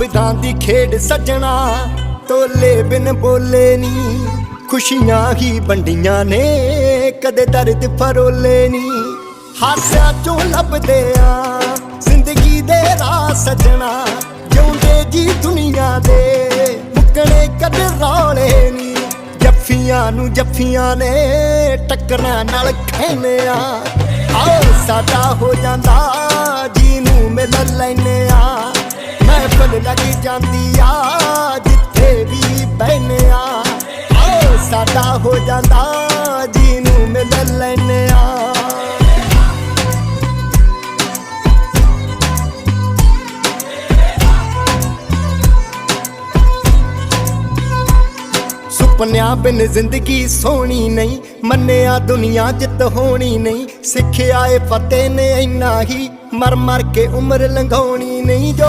ਸ਼ਬਦਾਂ ਦੀ ਖੇਡ ਸੱਜਣਾ, ਤੋਲੇ ਬਿਨ ਬੋਲੇ ਨੀ। ਖੁਸ਼ੀਆਂ ਹੀ ਵੰਡੀਆਂ ਨੇ, ਕਦੇ ਦਰਦ ਫਰੋਲੇ ਨੀ। ਹਾਸਿਆਂ ਚੋਂ ਲੱਭਦੇ ਆ, ਜ਼ਿੰਦਗੀ ਦੇ ਰਾਹ ਸੱਜਣਾ। ਜਿਉਂਦੇ ਜੀ ਦੁਨੀਆ ਦੇ, ਮੁੱਕਣੇ ਕਦੇ ਰੌਲੇ ਨੀ। ਜੱਫੀਆਂ ਨੂੰ ਜੱਫੀਆਂ ਨੇ, ਟੱਕਰਾਂ ਨਾਲ ਖੈਨੇ ਆ। ਆਓ ਸਾਡਾ ਹੋ ਜਾਂਦਾ, ਜੀ ਨੂੰ ਮਿਲ ਲੈਨੇ ਆ। ਜਾਂਦੀ ਆ ਜਿੱਥੇ ਵੀ ਬਹਿਨੇ ਆ ਆਓ ਸਾਡਾ ਹੋ ਜਾਂਦਾ ਜੀ ਮਿਲ ਲੈਨੇ ਆ ਸੁਪਨਿਆਂ ਬਿਨ ਜ਼ਿੰਦਗੀ ਸੋਹਣੀ ਨਹੀਂ, ਮੰਨਿਆ ਦੁਨੀਆ ਜਿੱਤ ਹੋਣੀ ਨਹੀਂ। ਸਿੱਖਿਆ ਏ ਫਤਿਹ ਨੇ ਇੰਨਾ ਹੀ ਮਰ ਮਰ ਕੇ ਉਮਰ ਲੰਘਾਉਣੀ ਨਹੀਂ। ਜੋ